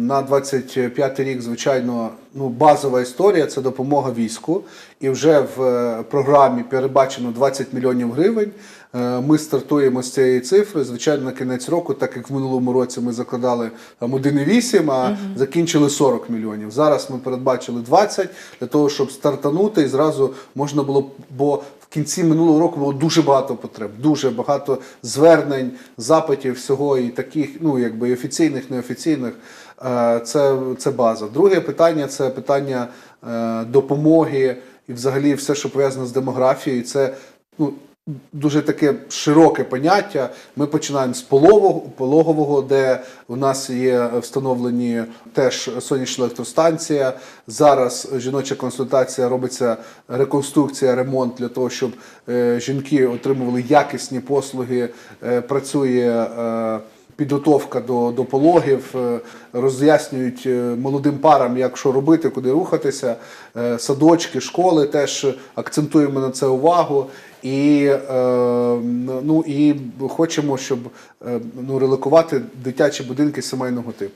На 25 рік, звичайно, ну базова історія це допомога війську. І вже в е, програмі передбачено 20 мільйонів гривень. Е, Ми стартуємо з цієї цифри. Звичайно, на кінець року, так як в минулому році ми закладали там 1,8, а закінчили 40 мільйонів. Зараз ми передбачили 20 для того, щоб стартанути і зразу можна було бо в кінці минулого року було дуже багато потреб, дуже багато звернень, запитів всього і таких, ну якби і офіційних, неофіційних. Е, Це, це база. Друге питання це питання е, допомоги і взагалі все, що пов'язано з демографією. Це ну, дуже таке широке поняття. Ми починаємо з пологового, де у нас є встановлені теж сонячна електростанція. Зараз жіноча консультація робиться реконструкція, ремонт для того, щоб е, жінки отримували якісні послуги. Е, працює. Підготовка до, до пологів, е, роз'яснюють е, молодим парам, як що робити, куди рухатися. Е, Садочки, школи теж акцентуємо на це увагу. І, ну, і хочемо, щоб ну, релокувати дитячі будинки сімейного типу.